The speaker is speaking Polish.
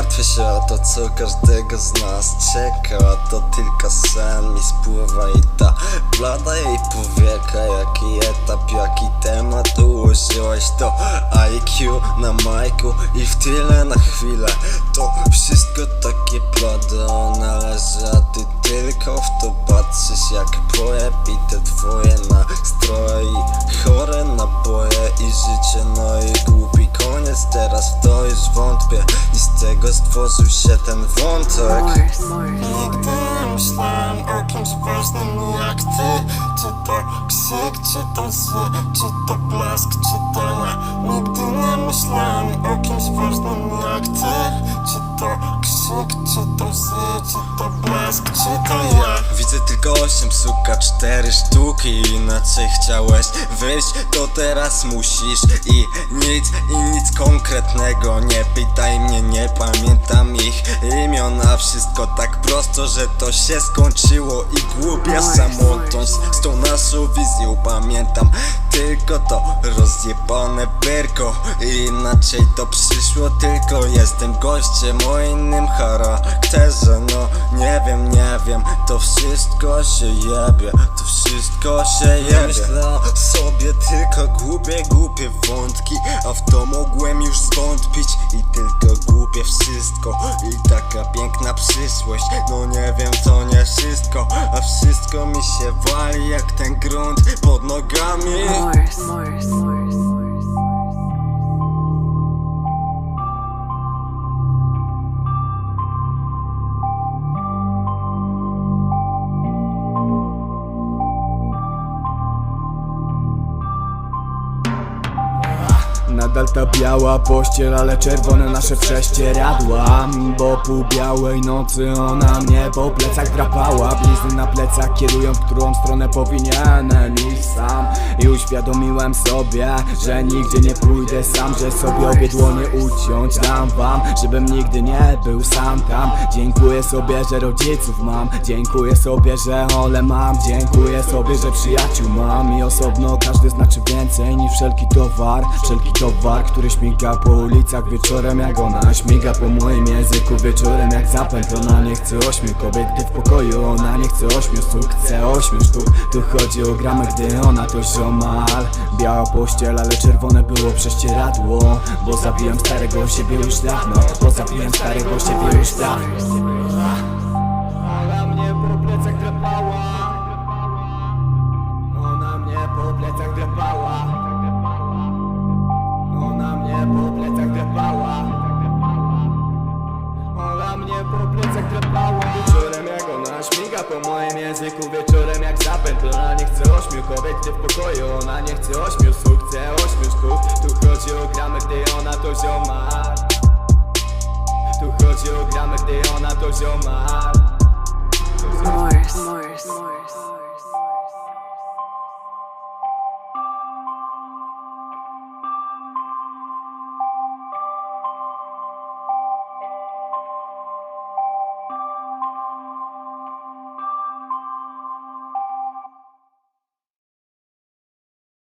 Martwię się o to, co każdego z nas czeka A to tylko sen mi spływa i ta blada jej powieka Jaki etap, jaki temat. Ułożyłaś to IQ na majku i w tyle na chwilę. To wszystko takie blade, ona leży, a ty tylko w to patrzysz Jak pojeb i te twoje nastroje. Chore naboje i życie No i głupi koniec, teraz w to już wątpię. I z tego stworzył się ten wątek. Nigdy nie myślałem o kimś ważnym jak ty. Czy to krzyk, czy to zły, czy to blask, czy to ja. Nigdy nie myślałem o kimś ważnym jak ty. Czy to krzyk, czy to zły, czy to blask, czy to ja Widzę tylko osiem, suka, cztery sztuki Inaczej chciałeś wyjść, to teraz musisz I nic, i nic konkretnego. Nie pytaj mnie, nie pamiętam ich imion A wszystko tak prosto, że to się skończyło I głupia samotność z tą naszą wizją. Pamiętam tylko to rozjebane berko Inaczej to przyszło, tylko. Jestem gościem o innym charakterze. No nie wiem, nie wiem, to wszystko się jebie. To wszystko się jebie. Myślę o sobie tylko głupie, głupie wątki. A w to mogłem No nie wiem, to nie wszystko A wszystko mi się wali jak ten grunt pod nogami Morse. Morse. Nadal ta biała pościel, ale czerwone nasze prześcieradła. Bo pół białej nocy ona mnie po plecach drapała. Blizny na plecach kierują, w którą stronę powinienem iść sam. I uświadomiłem sobie, że nigdzie nie pójdę sam Że sobie obie dłonie uciąć dam wam Żebym nigdy nie był sam tam. Dziękuję sobie, że rodziców mam. Dziękuję sobie, że ole mam. Dziękuję sobie, że przyjaciół mam. I osobno każdy znaczy więcej niż wszelki towar Wszelki towar, który śmiga po ulicach wieczorem jak ona Śmiga po moim języku wieczorem jak zapęd Ona nie chce ośmiu kobiet, gdy w pokoju Ona nie chce ośmiu sztuk, chce ośmiu sztuk Tu chodzi o gramy, gdy ona to ziomal. Biała pościel, ale czerwone było prześcieradło Bo zabiłem starego siebie już dawno Bo zabiłem starego siebie już dawno. Ona mnie po plecach drapała Po moim języku wieczorem jak zapęd Ona nie chce ośmiu kobiet, gdy w pokoju Ona nie chce ośmiu suk, chce ośmiu szkół Tu chodzi o gramę, gdy ona to zioma. Tu chodzi o gramę, gdy ona to zioma. Morse, Morse, Morse